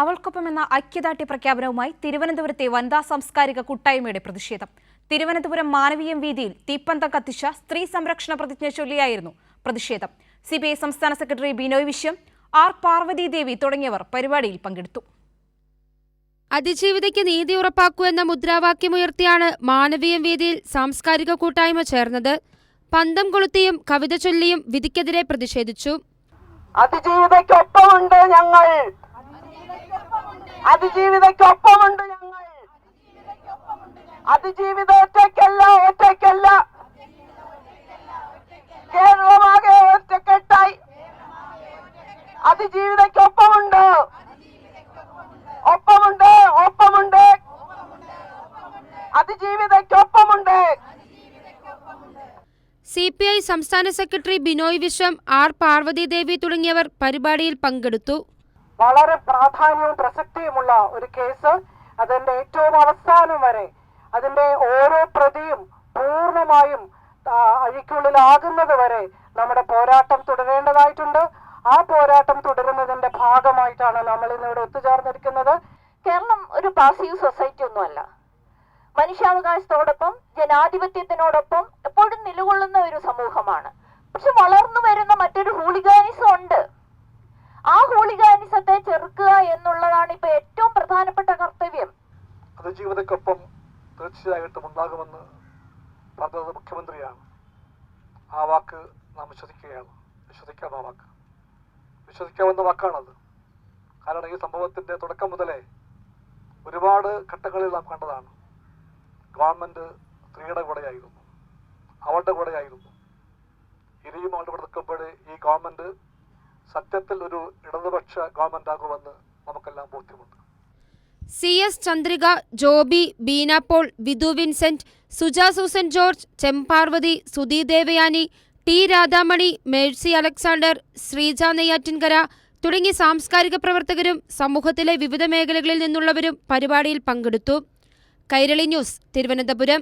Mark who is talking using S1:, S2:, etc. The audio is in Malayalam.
S1: അവൾക്കൊപ്പം എന്ന ഐക്യദാർഢ്യ പ്രഖ്യാപനവുമായി തിരുവനന്തപുരത്തെ വനിതാ സാംസ്കാരിക കൂട്ടായ്മയുടെ പ്രതിഷേധം. തിരുവനന്തപുരം മാനവീയം വീതിയിൽ തീപ്പന്തം കത്തിച്ച സ്ത്രീ സംരക്ഷണ പ്രതിജ്ഞ ചൊല്ലിയായിരുന്നു പ്രതിഷേധം. സി സംസ്ഥാന സെക്രട്ടറി ബിനോയ് വിശ്വം ആർ പാർവതി ദേവി തുടങ്ങിയവർ പരിപാടിയിൽ പങ്കെടുത്തു.
S2: അതിജീവിതയ്ക്ക് നീതി ഉറപ്പാക്കൂ എന്ന മുദ്രാവാക്യമുയർത്തിയാണ് മാനവീയം വേദിയിൽ സാംസ്കാരിക കൂട്ടായ്മ ചേർന്നത്. പന്തം കൊളുത്തിയും കവിത ചൊല്ലിയും വിധിക്കെതിരെ പ്രതിഷേധിച്ചു.
S3: അതിജീവിതയ്ക്കൊപ്പമുണ്ട് ഞങ്ങൾ. അതിജീവിതയ്ക്കൊപ്പമുണ്ട് ഞങ്ങൾ. അതിജീവിത ഒറ്റയ്ക്കല്ല ഒറ്റയ്ക്കല്ല. കേരളമാകെ ഒറ്റക്കെട്ടായി. അതിജീവിതയ്ക്കൊപ്പമുണ്ട്. ഒപ്പമുണ്ട് ഒപ്പമുണ്ട്. അതിജീവിതയ്ക്കൊപ്പമുണ്ട്.
S2: സി പി ഐ സംസ്ഥാന സെക്രട്ടറി ബിനോയ് വിശ്വം ആർ പാർവതി ദേവി തുടങ്ങിയവർ പരിപാടിയിൽ പങ്കെടുത്തു.
S3: വളരെ പ്രാധാന്യവും പ്രസക്തിയുമുള്ള ഒരു കേസ് അതിന്റെ ഏറ്റവും അവസാനം വരെ അതിന്റെ ഓരോ പ്രതിയും പൂർണമായും അഴിക്കുള്ളിലാകുന്നത് വരെ നമ്മുടെ പോരാട്ടം തുടരേണ്ടതായിട്ടുണ്ട്. ആ പോരാട്ടം തുടരുന്നതിന്റെ ഭാഗമായിട്ടാണ് നമ്മൾ ഇന്നിവിടെ ഒത്തുചേർന്നിരിക്കുന്നത്.
S4: കേരളം ഒരു പാസീവ് സൊസൈറ്റി ഒന്നുമല്ല. മനുഷ്യാവകാശത്തോടൊപ്പം ജനാധിപത്യത്തിനോടൊപ്പം എപ്പോഴും നിലകൊള്ളുന്ന ഒരു സമൂഹമാണ്. പക്ഷെ വളർന്നു വരുന്ന മറ്റൊരു ഹൂളിഗാനിസം ഉണ്ട്. ആ ഹൂളിഗാനിസത്തെ ചെറുക്കുക എന്നുള്ളതാണ് ഇപ്പൊ ഏറ്റവും പ്രധാനപ്പെട്ട കർത്തവ്യം.
S5: അതിജീവിതക്കൊപ്പം തീർച്ചയായിട്ടും ഉണ്ടാകുമെന്ന് പറഞ്ഞത് മുഖ്യമന്ത്രിയാണ്. ആ വാക്ക് നാം വിശ്വസിക്കുകയാണ്. വിശ്വസിക്കാം ആ വാക്ക്? വിശ്വസിക്കാവുന്ന വാക്കാണത്. കാരണം ഈ സംഭവത്തിന്റെ തുടക്കം മുതലേ ഒരുപാട് ഘട്ടങ്ങളിൽ നാം കണ്ടതാണ്. ഗവൺമെന്റ് സ്ത്രീയുടെ കൂടെയായിരുന്നു. അവളുടെ കൂടെയായിരുന്നു. ഇനിയും അവളുടെ കൂടെ നിൽക്കുമ്പോഴേ ഈ ഗവൺമെന്റ് സത്യത്തിൽ ഒരു ഇടതുപക്ഷ ഗവൺമെന്റ് ആകുമെന്ന് നമുക്കെല്ലാം ബോധ്യമുണ്ട്.
S2: C S Chandrika Joby Beenapaul Vidhu Vincent Suja Susan George Chemparvathy Sudhi Devayani T Radhamani Mercy Alexander Sreeja Neyyattinkara തുടങ്ങി സാംസ്കാരിക പ്രവർത്തകരും സമൂഹത്തിലെ വിവിധ മേഖലകളിൽ നിന്നുള്ളവരും പരിപാടിയിൽ പങ്കെടുത്തു. കൈരളി ന്യൂസ് തിരുവനന്തപുരം.